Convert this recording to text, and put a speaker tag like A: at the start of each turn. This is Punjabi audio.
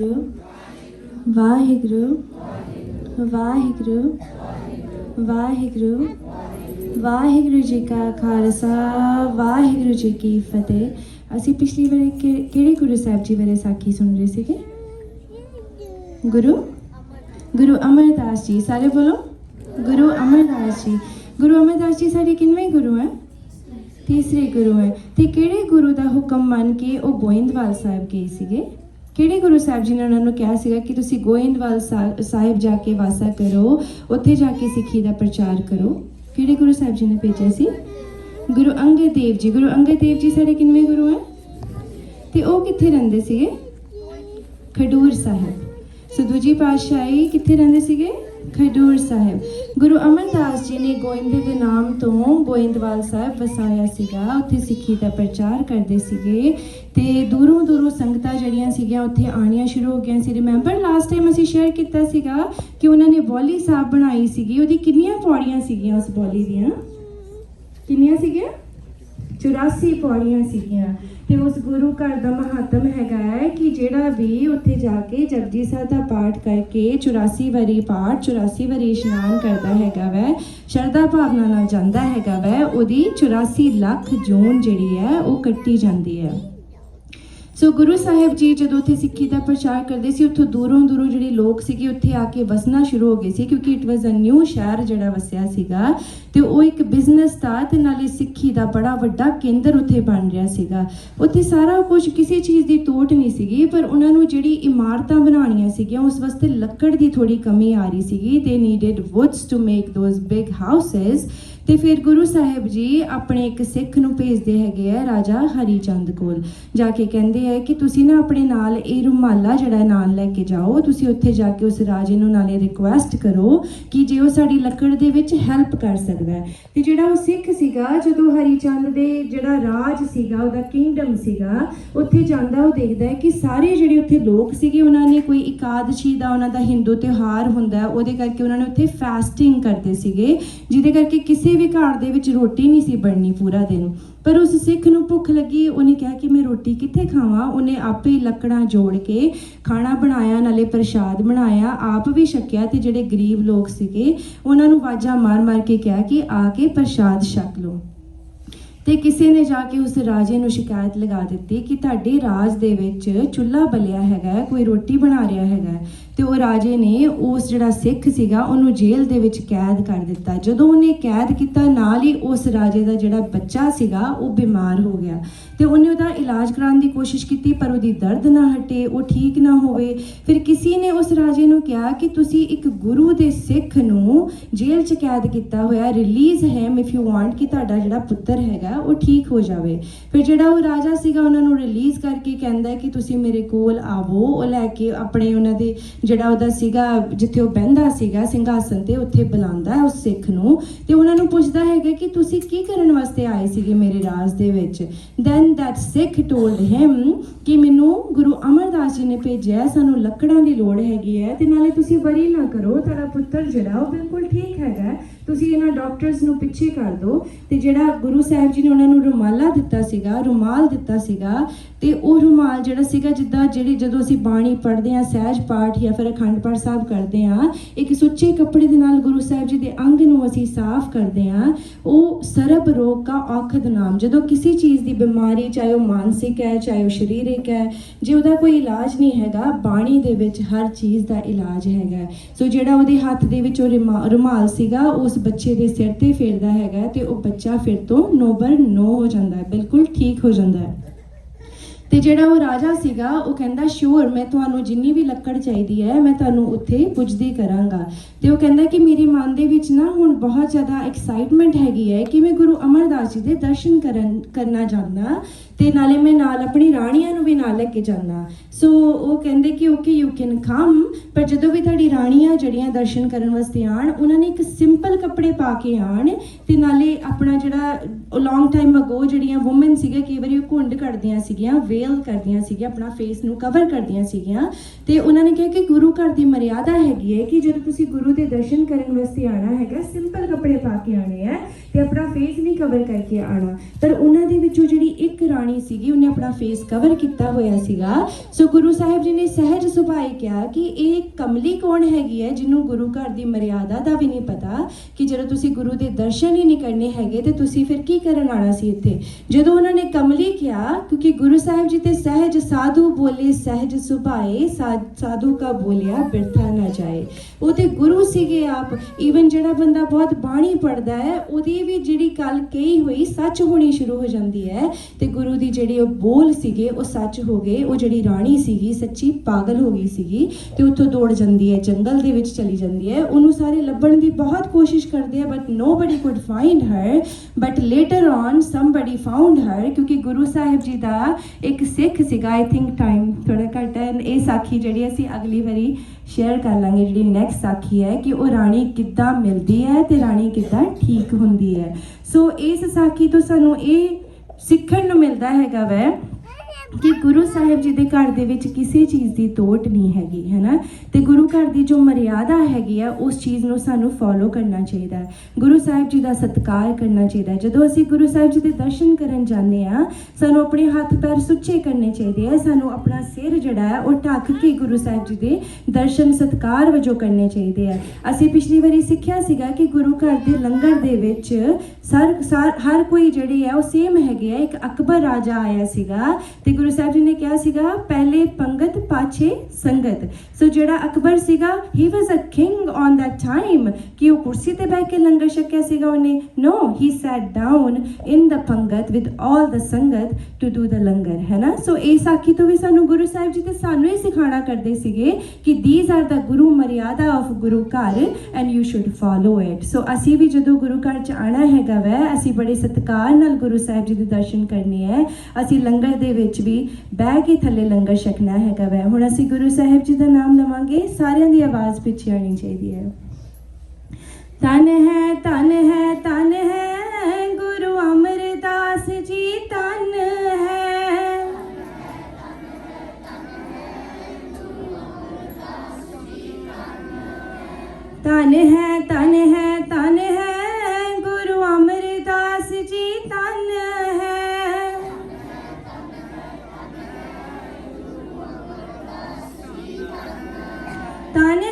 A: ਵਾਹਿਗੁਰੂ ਵਾਹਿਗੁਰੂ ਵਾਹਿਗੁਰੂ ਵਾਹਿਗੁਰੂ ਵਾਹਿਗੁਰੂ ਜੀ ਕਾ ਖਾਲਸਾ, ਵਾਹਿਗੁਰੂ ਜੀ ਕੀ ਫਤਿਹ। ਅਸੀਂ ਪਿਛਲੀ ਵਾਰ ਕਿ- ਕਿਹੜੇ ਗੁਰੂ ਸਾਹਿਬ ਜੀ ਬਾਰੇ ਸਾਖੀ ਸੁਣ ਰਹੇ ਸੀਗੇ? ਗੁਰੂ? ਗੁਰੂ ਅਮਰਦਾਸ ਜੀ, ਸਾਰੇ ਬੋਲੋ? ਗੁਰੂ ਅਮਰਦਾਸ ਜੀ। ਗੁਰੂ ਅਮਰਦਾਸ ਜੀ ਸਾਡੇ ਕਿੰਨਵੇਂ ਗੁਰੂ ਹੈ? ਤੀਸਰੇ ਗੁਰੂ ਹੈ। ਤੇ ਕਿਹੜੇ ਗੁਰੂ ਦਾ ਹੁਕਮ ਮੰਨ ਕੇ ਉਹ ਗੋਇੰਦਵਾਲ ਸਾਹਿਬ ਗਏ ਸੀਗੇ? ਕਿਹੜੇ ਗੁਰੂ ਸਾਹਿਬ ਜੀ ਨੇ ਉਹਨਾਂ ਨੂੰ ਕਿਹਾ ਸੀਗਾ ਕਿ ਤੁਸੀਂ ਗੋਇੰਦਵਾਲ ਸਾਹਿਬ ਜਾ ਕੇ ਵਾਸਾ ਕਰੋ, ਉੱਥੇ ਜਾ ਕੇ ਸਿੱਖੀ ਦਾ ਪ੍ਰਚਾਰ ਕਰੋ। ਕਿਹੜੇ ਗੁਰੂ ਸਾਹਿਬ ਜੀ ਨੇ ਭੇਜਿਆ ਸੀ? ਗੁਰੂ ਅੰਗਦ ਦੇਵ ਜੀ। ਗੁਰੂ ਅੰਗਦ ਦੇਵ ਜੀ ਸਾਡੇ ਕਿੰਨਵੇਂ ਗੁਰੂ ਹੈ ਤੇ ਉਹ ਕਿੱਥੇ ਰਹਿੰਦੇ ਸੀਗੇ? ਖਡੂਰ ਸਾਹਿਬ। ਸੋ ਦੂਜੀ ਪਾਤਸ਼ਾਹੀ ਕਿੱਥੇ ਰਹਿੰਦੇ ਸੀਗੇ? ਖਡੂਰ ਸਾਹਿਬ। ਗੁਰੂ ਅਮਰਦਾਸ ਜੀ ਨੇ ਗੋਇੰਦ ਦੇ ਨਾਮ ਤੋਂ ਗੋਇੰਦਵਾਲ ਸਾਹਿਬ ਵਸਾਇਆ ਸੀਗਾ। ਉੱਥੇ ਸਿੱਖੀ ਦਾ ਪ੍ਰਚਾਰ ਕਰਦੇ ਸੀਗੇ ਤੇ ਦੂਰੋਂ ਦੂਰੋਂ ਸੰਗਤਾਂ ਜਿਹੜੀਆਂ ਸੀਗੀਆਂ ਉੱਥੇ ਆਣੀਆਂ ਸ਼ੁਰੂ ਹੋ ਗਈਆਂ ਸੀ। ਰਿਮੈਂਬਰ ਲਾਸਟ ਟਾਈਮ ਅਸੀਂ ਸ਼ੇਅਰ ਕੀਤਾ ਸੀਗਾ ਕਿ ਉਹਨਾਂ ਨੇ ਬੋਲੀ ਸਾਹਿਬ ਬਣਾਈ ਸੀਗੀ। ਉਹਦੀ ਕਿੰਨੀਆਂ ਪੌੜੀਆਂ ਸੀਗੀਆਂ ਉਸ ਬੋਲੀ ਦੀਆਂ? ਕਿੰਨੀਆਂ ਸੀਗੀਆਂ? 84 ਪੌੜੀਆਂ ਸੀਗੀਆਂ ਤੇ ਉਸ ਗੁਰੂ ਘਰ ਦਾ ਮਹੱਤਮ ਹੈਗਾ ਹੈ ਕਿ ਜਿਹੜਾ ਵੀ ਉੱਥੇ ਜਾ ਕੇ ਜਪਜੀ ਸਾਹਿਬ ਦਾ ਪਾਠ ਕਰਕੇ 84 ਵਾਰੀ ਪਾਠ 84 ਵਾਰੀ ਇਸ਼ਨਾਨ ਕਰਦਾ ਹੈਗਾ ਵੈ, ਸ਼ਰਧਾ ਭਾਵਨਾ ਨਾਲ ਜਾਂਦਾ ਹੈਗਾ ਵੈ, ਉਹਦੀ 84 ਲੱਖ ਜੂਨ ਜਿਹੜੀ ਹੈ ਉਹ ਕੱਟੀ ਜਾਂਦੀ ਹੈ। ਸੋ ਗੁਰੂ ਸਾਹਿਬ ਜੀ ਜਦੋਂ ਉੱਥੇ ਸਿੱਖੀ ਦਾ ਪ੍ਰਚਾਰ ਕਰਦੇ ਸੀ, ਉੱਥੋਂ ਦੂਰੋਂ ਦੂਰੋਂ ਜਿਹੜੇ ਲੋਕ ਸੀਗੇ, ਉੱਥੇ ਆ ਕੇ ਵਸਣਾ ਸ਼ੁਰੂ ਹੋ ਗਏ ਸੀ, ਕਿਉਂਕਿ ਇਟ ਵਾਸ ਅ ਨਿਊ ਸ਼ਹਿਰ ਜਿਹੜਾ ਵਸਿਆ ਸੀਗਾ ਤੇ ਉਹ ਇੱਕ ਬਿਜ਼ਨਸ ਦਾ ਤੇ ਨਾਲੇ ਸਿੱਖੀ ਦਾ ਬੜਾ ਵੱਡਾ ਕੇਂਦਰ ਉੱਥੇ ਬਣ ਰਿਹਾ ਸੀਗਾ। ਉੱਥੇ ਸਾਰਾ ਕੁਝ ਕਿਸੇ ਚੀਜ਼ ਦੀ ਤੋਟ ਨਹੀਂ ਸੀਗੀ, ਪਰ ਉਹਨਾਂ ਨੂੰ ਜਿਹੜੀ ਇਮਾਰਤਾਂ ਬਣਾਉਣੀਆਂ ਸੀਗੀਆਂ, ਉਸ ਵਾਸਤੇ ਲੱਕੜ ਦੀ ਥੋੜੀ ਕਮੀ ਆ ਰਹੀ ਸੀਗੀ। They needed woods to make those big houses ਤੇ ਫਿਰ ਗੁਰੂ ਸਾਹਿਬ ਜੀ ਆਪਣੇ ਇੱਕ ਸਿੱਖ ਨੂੰ ਭੇਜਦੇ ਹੈਗੇ ਆ ਰਾਜਾ ਹਰੀ ਚੰਦ ਕੋਲ, ਜਾ ਕੇ ਕਹਿੰਦੇ ਆ ਕਿ ਤੁਸੀਂ ਨਾ ਆਪਣੇ ਨਾਲ ਇਹ ਰੁਮਾਲਾ ਜਿਹੜਾ ਨਾਲ ਲੈ ਕੇ ਜਾਓ, ਤੁਸੀਂ ਉੱਥੇ ਜਾ ਕੇ ਉਸ ਰਾਜੇ ਨੂੰ ਨਾਲੇ ਰਿਕੁਐਸਟ ਕਰੋ ਕਿ ਜੇ ਉਹ ਸਾਡੀ ਲੱਕੜ ਦੇ ਵਿੱਚ ਹੈਲਪ ਕਰ ਸਕਦਾ ਹੈ। ਤੇ ਜਿਹੜਾ ਉਹ ਸਿੱਖ ਸੀਗਾ, ਜਦੋਂ ਹਰੀ ਚੰਦ ਦੇ ਜਿਹੜਾ ਰਾਜ ਸੀਗਾ, ਉਹਦਾ ਕਿੰਗਡਮ ਸੀਗਾ, ਉੱਥੇ ਜਾਂਦਾ, ਉਹ ਦੇਖਦਾ ਹੈ ਕਿ ਸਾਰੇ ਜਿਹੜੇ ਉੱਥੇ ਲੋਕ ਸੀਗੇ, ਉਹਨਾਂ ਨੇ ਕੋਈ ਇਕਾਦਸ਼ੀ ਦਾ ਉਹਨਾਂ ਦਾ ਹਿੰਦੂ ਤਿਉਹਾਰ ਹੁੰਦਾ ਉਹਦੇ ਕਰਕੇ ਉਹਨਾਂ ਨੇ ਉੱਥੇ ਫਾਸਟਿੰਗ ਕਰਦੇ ਸੀਗੇ, ਜਿਹਦੇ ਕਰਕੇ ਕਿਸੇ ਵੀ ਘਰ ਦੇ ਵਿੱਚ ਰੋਟੀ ਨਹੀਂ ਸੀ ਬਣਨੀ ਪੂਰਾ ਦਿਨ। ਪਰ ਉਸ ਸਿੱਖ ਨੂੰ ਭੁੱਖ ਲੱਗੀ, ਉਹਨੇ ਕਿਹਾ ਕਿ ਮੈਂ ਰੋਟੀ ਕਿੱਥੇ ਖਾਵਾਂ? ਉਹਨੇ ਆਪੇ ਲੱਕੜਾਂ ਜੋੜ ਕੇ ਖਾਣਾ ਬਣਾਇਆ, ਨਾਲੇ ਪ੍ਰਸ਼ਾਦ ਬਣਾਇਆ, ਆਪ ਵੀ ਛਕਿਆ ਤੇ ਜਿਹੜੇ ਗਰੀਬ ਲੋਕ ਸੀਗੇ, ਉਹਨਾਂ ਨੂੰ ਆਵਾਜ਼ਾਂ ਮਾਰ-ਮਾਰ ਕੇ ਕਿਹਾ ਕਿ ਆ ਕੇ ਪ੍ਰਸ਼ਾਦ ਛਕ ਲਓ। ਤੇ ਕਿਸੇ ਨੇ ਜਾ ਕੇ ਉਸ ਰਾਜੇ ਨੂੰ ਸ਼ਿਕਾਇਤ ਲਗਾ ਦਿੱਤੀ ਕਿ ਤੁਹਾਡੇ ਰਾਜ ਦੇ ਵਿੱਚ ਚੁੱਲ੍ਹਾ ਬਲਿਆ ਹੈਗਾ, ਕੋਈ ਰੋਟੀ ਬਣਾ ਰਿਹਾ ਹੈਗਾ। ਤੇ ਉਹ ਰਾਜੇ ਨੇ ਉਸ ਜਿਹੜਾ ਸਿੱਖ ਸੀਗਾ, ਉਹਨੂੰ ਜੇਲ੍ਹ ਦੇ ਵਿੱਚ ਕੈਦ ਕਰ ਦਿੱਤਾ। ਜਦੋਂ ਉਹਨੇ ਕੈਦ ਕੀਤਾ, ਨਾਲ ਹੀ ਉਸ ਰਾਜੇ ਦਾ ਜਿਹੜਾ ਬੱਚਾ ਸੀਗਾ, ਉਹ ਬਿਮਾਰ ਹੋ ਗਿਆ। ਤੇ ਉਹਨੇ ਉਹਦਾ ਇਲਾਜ ਕਰਾਉਣ ਦੀ ਕੋਸ਼ਿਸ਼ ਕੀਤੀ, ਪਰ ਉਹਦੀ ਦਰਦ ਨਾ ਹਟੇ, ਉਹ ਠੀਕ ਨਾ ਹੋਵੇ। ਫਿਰ ਕਿਸੇ ਨੇ ਉਸ ਰਾਜੇ ਨੂੰ ਕਿਹਾ ਕਿ ਤੁਸੀਂ ਇੱਕ ਗੁਰੂ ਦੇ ਸਿੱਖ ਨੂੰ ਜੇਲ੍ਹ 'ਚ ਕੈਦ ਕੀਤਾ ਹੋਇਆ ਰਿਲੀਜ਼ ਹੈ ਇਫ ਯੂ ਵਾਂਟ ਕਿ ਤੁਹਾਡਾ ਜਿਹੜਾ ਪੁੱਤਰ ਹੈਗਾ, ਉਹ ਠੀਕ ਹੋ ਜਾਵੇ। ਫਿਰ ਜਿਹੜਾ ਉਹ ਰਾਜਾ ਸੀਗਾ, ਉਹਨਾਂ ਨੂੰ ਰਿਲੀਜ਼ ਕਰਕੇ ਕਹਿੰਦਾ ਕਿ ਤੁਸੀਂ ਮੇਰੇ ਕੋਲ ਆਵੋ, ਉਹ ਲੈ ਕੇ ਆਪਣੇ ਉਹਨਾਂ ਦੇ ਜਿਹੜਾ ਉਹਦਾ ਸੀਗਾ, ਜਿੱਥੇ ਉਹ ਬਹਿੰਦਾ ਸੀਗਾ, ਸਿੰਘਾਸਨ ਤੇ ਉੱਥੇ ਬੁਲਾਉਂਦਾ ਹੈ ਉਸ ਸਿੱਖ ਨੂੰ ਤੇ ਉਹਨਾਂ ਨੂੰ ਪੁੱਛਦਾ ਹੈਗਾ ਕਿ ਤੁਸੀਂ ਕੀ ਕਰਨ ਵਾਸਤੇ ਆਏ ਸੀਗੇ ਮੇਰੇ ਰਾਜ ਦੇ ਵਿੱਚ? Then that Sikh told him ਕਿ ਮੈਨੂੰ ਗੁਰੂ ਅਮਰਦਾਸ ਜੀ ਨੇ ਭੇਜਿਆ ਸਾਨੂੰ ਲੱਕੜਾਂ ਦੀ ਲੋੜ ਹੈਗੀ ਹੈ ਤੇ ਨਾਲੇ ਤੁਸੀਂ ਵਰੀ ਨਾ ਕਰੋ, ਤੁਹਾਡਾ ਪੁੱਤਰ ਜਿਹੜਾ ਉਹ ਬਿਲਕੁਲ ਠੀਕ ਹੈਗਾ ਤੁਸੀਂ ਇਹਨਾਂ ਡਾਕਟਰਸ ਨੂੰ ਪਿੱਛੇ ਕਰ ਦਿਓ ਤੇ ਜਿਹੜਾ ਗੁਰੂ ਸਾਹਿਬ ਜੀ ਨੇ ਉਹਨਾਂ ਨੂੰ ਰੁਮਾਲਾ ਦਿੱਤਾ ਸੀਗਾ, ਰੁਮਾਲ ਦਿੱਤਾ ਸੀਗਾ ਤੇ ਉਹ ਰੁਮਾਲ ਜਿਹੜਾ ਸੀਗਾ ਜਿੱਦਾਂ ਜਿਹੜੀ ਜਦੋਂ ਅਸੀਂ ਬਾਣੀ ਪੜ੍ਹਦੇ ਆ ਸਹਿਜ ਪਾਠ ਜਾਂ ਫਿਰ ਅਖੰਡ ਪਾਠ ਸਾਹਿਬ ਕਰਦੇ ਆ ਇੱਕ ਸੁੱਚੇ ਕੱਪੜੇ ਦੇ ਨਾਲ ਗੁਰੂ ਸਾਹਿਬ ਜੀ ਦੇ ਅੰਗ ਨੂੰ ਅਸੀਂ ਸਾਫ਼ ਕਰਦੇ ਆ ਉਹ ਸਰਬ ਰੋਗ ਕਾ ਔਖਦ ਨਾਮ, ਜਦੋਂ ਕਿਸੇ ਚੀਜ਼ ਦੀ ਬਿਮਾਰੀ ਚਾਹੇ ਉਹ ਮਾਨਸਿਕ ਹੈ, ਚਾਹੇ ਉਹ ਸਰੀਰਕ ਹੈ, ਜੇ ਉਹਦਾ ਕੋਈ ਇਲਾਜ ਨਹੀਂ ਹੈਗਾ, ਬਾਣੀ ਦੇ ਵਿੱਚ ਹਰ ਚੀਜ਼ ਦਾ ਇਲਾਜ ਹੈਗਾ ਸੋ ਜਿਹੜਾ ਉਹਦੇ ਹੱਥ ਦੇ ਵਿੱਚ ਉਹ ਰੁਮਾ- ਰੁਮਾਲ ਸੀਗਾ, ਉਸ ਬੱਚੇ ਦੇ ਸਿਰ ਤੇ ਫੇਰਦਾ ਹੈਗਾ ਤੇ ਉਹ ਬੱਚਾ ਫਿਰ ਤੋਂ ਨੋਬਰ ਨੋ ਹੋ ਜਾਂਦਾ ਹੈ, ਬਿਲਕੁਲ ਠੀਕ ਹੋ ਜਾਂਦਾ ਹੈ। ਤੇ ਜਿਹੜਾ ਉਹ ਰਾਜਾ ਸੀਗਾ, ਉਹ ਕਹਿੰਦਾ, ਸ਼ੂਰ, ਮੈਂ ਤੁਹਾਨੂੰ ਜਿੰਨੀ ਵੀ ਲੱਕੜ ਚਾਹੀਦੀ ਹੈ, ਮੈਂ ਤੁਹਾਨੂੰ ਉੱਥੇ ਪੁੱਜਦੀ ਕਰਾਂਗਾ। ਤੇ ਉਹ ਕਹਿੰਦਾ ਕਿ ਮੇਰੇ ਮਨ ਦੇ ਵਿੱਚ ਨਾ ਹੁਣ ਬਹੁਤ ਜ਼ਿਆਦਾ ਐਕਸਾਈਟਮੈਂਟ ਹੈਗੀ ਹੈ ਕਿ ਮੈਂ ਗੁਰੂ ਅਮਰਦਾਸ ਜੀ ਦੇ ਦਰਸ਼ਨ ਕਰਨ, ਕਰਨਾ ਚਾਹੁੰਦਾ ਤੇ ਨਾਲੇ ਮੈਂ ਨਾਲ ਆਪਣੀ ਰਾਣੀਆਂ ਨੂੰ ਵੀ ਨਾਲ ਲੈ ਕੇ ਜਾਣਾ ਸੋ ਉਹ ਕਹਿੰਦੇ ਕਿ ਓਕੇ ਯੂ ਕੈਨ ਕਮ ਪਰ ਜਦੋਂ ਵੀ ਤੁਹਾਡੀ ਰਾਣੀਆਂ ਜਿਹੜੀਆਂ ਦਰਸ਼ਨ ਕਰਨ ਵਾਸਤੇ ਆਣ ਉਹਨਾਂ ਨੇ ਇੱਕ ਸਿੰਪਲ ਕੱਪੜੇ ਪਾ ਕੇ ਆਣ ਤੇ ਨਾਲੇ ਆਪਣਾ ਜਿਹੜਾ ਲੌਂਗ ਟਾਈਮ ਅਗੋ ਜਿਹੜੀਆਂ ਔਮਨ ਸੀਗੇ, ਕਈ ਵਾਰੀ ਉਹ ਘੁੰਡ ਕੱਢਦੀਆਂ ਸੀਗੀਆਂ, ਵੇ ਵੇਲ ਕਰਦੀਆਂ ਸੀਗੀਆਂ, ਆਪਣਾ ਫੇਸ ਨੂੰ ਕਵਰ ਕਰਦੀਆਂ ਸੀਗੀਆਂ ਤੇ ਉਹਨਾਂ ਨੇ ਕਿਹਾ ਕਿ ਗੁਰੂ ਘਰ ਦੀ ਮਰਿਆਦਾ ਹੈਗੀ ਹੈ ਕਿ ਜਦੋਂ ਤੁਸੀਂ ਗੁਰੂ ਦੇ ਦਰਸ਼ਨ ਕਰਨ ਵਾਸਤੇ ਆਣਾ ਹੈਗਾ ਸਿੰਪਲ ਕੱਪੜੇ ਪਾ ਕੇ ਆਣੇ ਆ ਤੇ ਆਪਣਾ ਫੇਸ ਨਹੀਂ ਕਵਰ ਕਰਕੇ ਆਣਾ ਪਰ ਉਹਨਾਂ ਦੇ ਵਿੱਚੋਂ ਜਿਹੜੀ ਇੱਕ ਰਾਣੀ ਸੀਗੀ, ਉਹਨੇ ਆਪਣਾ ਫੇਸ ਕਵਰ ਕੀਤਾ ਹੋਇਆ ਸੀਗਾ। ਸੋ ਗੁਰੂ ਸਾਹਿਬ ਜੀ ਨੇ ਸਹਿਜ ਸੁਭਾਏ ਕਿਹਾ ਕਿ ਇਹ ਕਮਲੀ ਕੌਣ ਹੈਗੀ ਹੈ ਜਿਹਨੂੰ ਗੁਰੂ ਘਰ ਦੀ ਮਰਿਆਦਾ ਦਾ ਵੀ ਨਹੀਂ ਪਤਾ ਕਿ ਜਦੋਂ ਤੁਸੀਂ ਗੁਰੂ ਦੇ ਦਰਸ਼ਨ ਹੀ ਨਹੀਂ ਕਰਨੇ ਹੈਗੇ ਤੇ ਤੁਸੀਂ ਫਿਰ ਕੀ ਕਰਨ ਆਣਾ ਸੀ ਇੱਥੇ? ਜਦੋਂ ਉਹਨਾਂ ਨੇ ਕਮਲੀ ਕਿਹਾ, ਕਿਉਂਕਿ ਗੁਰੂ ਸਾਹਿਬ ਜੀ ਤੇ ਸਹਿਜ ਸਾਧੂ ਬੋਲੇ, ਸਹਿਜ ਸੁਭਾਏ, ਸਾ- ਸਾਧੂ ਕਾ ਬੋਲਿਆ, ਬਿਰਥਾ ਨਾ ਜਾਏ। ਉਹ ਤੇ ਗੁਰੂ ਸੀਗੇ ਆਪ। ਈਵਨ ਜਿਹੜਾ ਬੰਦਾ ਬਹੁਤ ਬਾਣੀ ਪੜਦਾ ਹੈ, ਉਹਦੀ ਵੀ ਜਿਹੜੀ ਗੱਲ ਕਹੀ ਹੋਈ, ਸੱਚ ਹੋਣੀ ਸ਼ੁਰੂ ਹੋ ਜਾਂਦੀ ਹੈ। ਤੇ ਗੁਰੂ ਦੀ ਜਿਹੜੀ ਉਹ ਬੋਲ ਸੀਗੇ, ਉਹ ਸੱਚ ਹੋ ਗਏ। ਉਹ ਜਿਹੜੀ ਰਾਣੀ ਸੀਗੀ, ਸੱਚੀ ਪਾਗਲ ਹੋ ਗਈ ਸੀਗੀ ਤੇ ਉੱਥੋਂ ਦੌੜ ਜਾਂਦੀ ਹੈ, ਜੰਗਲ ਦੇ ਵਿੱਚ ਚਲੀ ਜਾਂਦੀ ਹੈ। ਉਹਨੂੰ ਸਾਰੇ ਲੱਭਣ ਦੀ ਬਹੁਤ ਕੋਸ਼ਿਸ਼ ਕਰਦੇ ਆ but nobody could find her but later on somebody found her ਕਿਉਂਕਿ ਗੁਰੂ ਸਾਹਿਬ ਜੀ ਦਾ ਇੱਕ ਇੱਕ ਸਿੱਖ ਸੀਗਾ ਆਈ ਥਿੰਕ ਟਾਈਮ ਥੋੜਾ ਘੱਟ ਹੈ। ਇਹ ਸਾਖੀ ਜਿਹੜੀ ਅਸੀਂ ਅਗਲੀ ਵਾਰੀ ਸ਼ੇਅਰ ਕਰ ਲਾਂਗੇ, ਜਿਹੜੀ ਨੈਕਸਟ ਸਾਖੀ ਹੈ ਕਿ ਉਹ ਰਾਣੀ ਕਿੱਦਾਂ ਮਿਲਦੀ ਹੈ ਤੇ ਰਾਣੀ ਕਿੱਦਾਂ ਠੀਕ ਹੁੰਦੀ ਹੈ। ਸੋ ਇਸ ਸਾਖੀ ਤੋਂ ਸਾਨੂੰ ਇਹ ਸਿੱਖਣ ਨੂੰ ਮਿਲਦਾ ਹੈਗਾ ਵੈ ਕਿ ਗੁਰੂ ਸਾਹਿਬ ਜੀ ਦੇ ਘਰ ਦੇ ਵਿੱਚ ਕਿਸੇ ਚੀਜ਼ ਦੀ ਤੋਟ ਨਹੀਂ ਹੈਗੀ ਹੈ ਨਾ ਤੇ ਗੁਰੂ ਘਰ ਦੀ ਜੋ ਮਰਿਆਦਾ ਹੈਗੀ ਆ, ਉਸ ਚੀਜ਼ ਨੂੰ ਸਾਨੂੰ ਫੋਲੋ ਕਰਨਾ ਚਾਹੀਦਾ ਹੈ। ਗੁਰੂ ਸਾਹਿਬ ਜੀ ਦਾ ਸਤਿਕਾਰ ਕਰਨਾ ਚਾਹੀਦਾ ਹੈ। ਜਦੋਂ ਅਸੀਂ ਗੁਰੂ ਸਾਹਿਬ ਜੀ ਦੇ ਦਰਸ਼ਨ ਕਰਨ ਜਾਂਦੇ ਆ, ਸਾਨੂੰ ਆਪਣੇ ਹੱਥ ਪੈਰ ਸੁੱਚੇ ਕਰਨੇ ਚਾਹੀਦੇ ਆ, ਸਾਨੂੰ ਆਪਣਾ ਸਿਰ ਜਿਹੜਾ ਹੈ, ਉਹ ਢੱਕ ਕੇ ਗੁਰੂ ਸਾਹਿਬ ਜੀ ਦੇ ਦਰਸ਼ਨ ਸਤਿਕਾਰ ਵਜੋਂ ਕਰਨੇ ਚਾਹੀਦੇ ਆ। ਅਸੀਂ ਪਿਛਲੀ ਵਾਰੀ ਸਿੱਖਿਆ ਸੀਗਾ ਕਿ ਗੁਰੂ ਘਰ ਦੇ ਲੰਗਰ ਦੇ ਵਿੱਚ ਸਰ ਹਰ ਕੋਈ ਜਿਹੜੇ ਹੈ, ਉਹ ਸੇਮ ਹੈਗੇ ਆ। ਇੱਕ ਅਕਬਰ ਰਾਜਾ ਆਇਆ ਸੀਗਾ ਤੇ ਗੁਰੂ ਸਾਹਿਬ ਜੀ ਨੇ ਕਿਹਾ ਸੀਗਾ, ਪਹਿਲੇ ਪੰਗਤ, ਪਾਛੇ ਸੰਗਤ। ਸੋ ਜਿਹੜਾ ਅਕਬਰ ਸੀਗਾ he was a king on that time ਕਿ ਉਹ ਕੁਰਸੀ ਤੇ ਬੈਠ ਕੇ ਲੰਗਰ ਛਕਿਆ ਸੀਗਾ ਉਹਨੇ। ਨੋ ਹੀ set down in the pangat with all the sangat to do the langar, ਹੈ ਨਾ? ਸੋ ਇਹ ਸਾਖੀ ਤੋਂ ਵੀ ਸਾਨੂੰ ਗੁਰੂ ਸਾਹਿਬ ਜੀ ਤੇ ਸਾਨੂੰ ਇਹ ਸਿਖਾਣਾ ਕਰਦੇ ਸੀਗੇ ਕਿ these R the Guru maryada of Guru ghar and you should follow it so ਅਸੀਂ ਵੀ ਜਦੋਂ ਗੁਰੂ ਘਰ ਚ ਆਣਾ ਹੈਗਾ ਵੈ, ਅਸੀਂ ਬੜੇ ਸਤਿਕਾਰ ਨਾਲ ਗੁਰੂ ਸਾਹਿਬ ਜੀ ਦੇ ਦਰਸ਼ਨ ਕਰਨੇ ਹੈ ਅਸੀਂ ਲੰਗਰ ਦੇ ਵਿੱਚ ਵੀ ਬਹਿ ਕੇ ਥੱਲੇ ਲੰਗਰ ਛਕਣਾ ਹੈਗਾ ਵੈ ਹੁਣ ਅਸੀਂ ਗੁਰੂ ਸਾਹਿਬ ਜੀ ਦਾ ਨਾਮ ਲਵਾਂਗੇ ਸਾਰਿਆਂ ਦੀ ਆਵਾਜ਼ ਪਿੱਛੇ ਆਣੀ ਚਾਹੀਦੀ ਹੈ ਤਨ ਹੈ ਤਨ ਹੈ ਤਨ ਹੈ ਗੁਰੂ ਅਮਰਦਾਸ ਜੀ ਤਨ ਹੈ ਤਨ ਹੈ ਤਨ ਹੈ ਤਨ